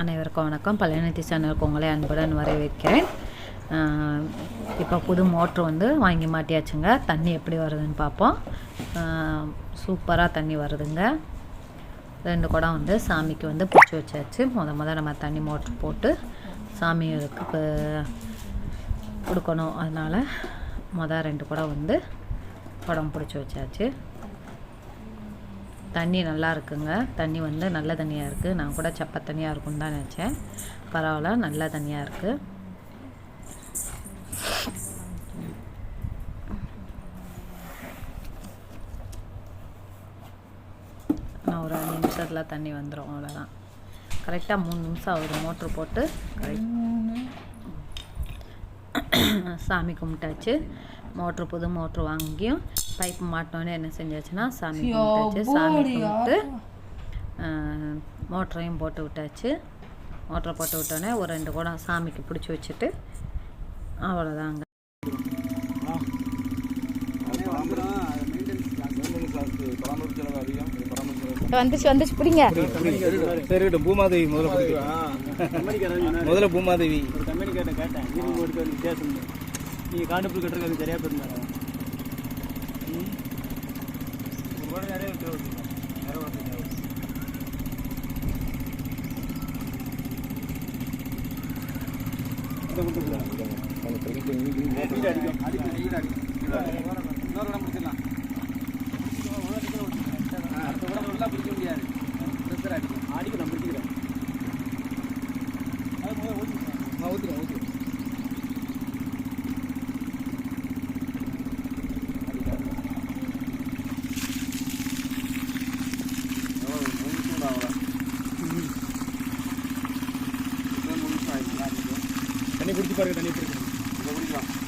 அனைவருக்கும் வணக்கம். பழையநத்தி சேனலுக்கு உங்களே அன்புடன் வரவேற்கிறேன். இப்போ புது மோட்ரு வந்து வாங்கி மாட்டியாச்சுங்க. தண்ணி எப்படி வருதுன்னு பார்ப்போம். சூப்பராக தண்ணி வருதுங்க. ரெண்டு குடம் வந்து சாமிக்கு வந்து பிடிச்சி வச்சாச்சு. முத முத நம்ம தண்ணி மோட்ரு போட்டு சாமிகளுக்கு இப்போ கொடுக்கணும். அதனால் மொதல் ரெண்டு குடம் வந்து குடம் பிடிச்சி வச்சாச்சு. தண்ணி நல்லா இருக்குங்க. தண்ணி வந்து நல்ல தண்ணியாக இருக்குது நான் கூட சப்ப தண்ணியாக இருக்கும்னு தான் நினச்சேன். பரவாயில்ல நல்ல தண்ணியாக இருக்குது நான் ஒரு அஞ்சு நிமிஷத்தில் தண்ணி வந்துடும் அவ்வளோதான் கரெக்டாக மூணு நிமிஷம் ஆகுது. மோட்ரு போட்டு கரெக்ட் சாமி கும்பிட்டாச்சு. மோட்ரு புது மோட்ரு வாங்கியும் பைப் மாட்டினோன்னே என்ன செஞ்சாச்சுன்னா சாமி கும்பிட்டாச்சு. சாமி கும்பிட்டு மோட்டரையும் போட்டு விட்டாச்சு. மோட்டரை போட்டு விட்டோன்னே ஒரு ரெண்டு குடம் சாமிக்கு பிடிச்சி வச்சுட்டு அவ்வளோதாங்க வந்துச்சு வந்துச்சு பிடிங்க. சரி பூமாதேவி முதல்ல முதல்ல பூமாதேவி. கேட்டேன். நீங்கள் காண்டுப்புல் கட்டுறது சரியாக போயிருந்தாங்க அடிக்கும் நான் தண்ணி குடிச்சு பாருங்க தண்ணி பிடிக்கும் அம்மா சின்ன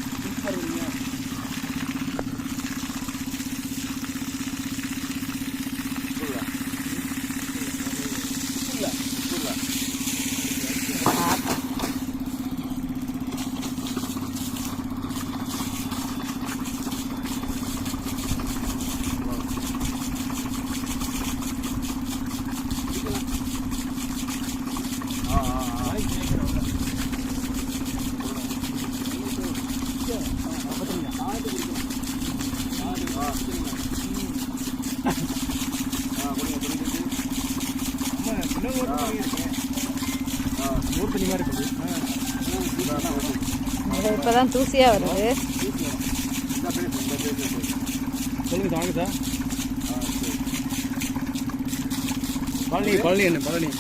ஊர் தண்ணி மாதிரி இருக்குது இப்போ தான் தூசியாக வருது சொல்லுங்க வாங்க சார் பழனி பழனி என்ன பழனி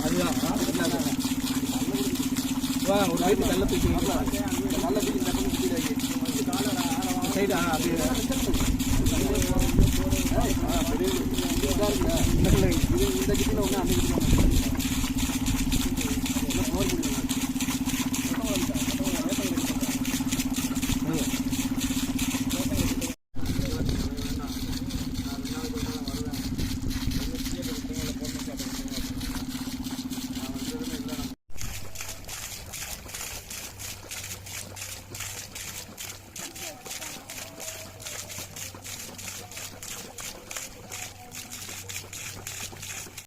அதுதான் வா ஒரு வீட்டு நல்ல தூக்கி நல்ல சைடு ஆ அப்படியே இந்த பிள்ளைங்க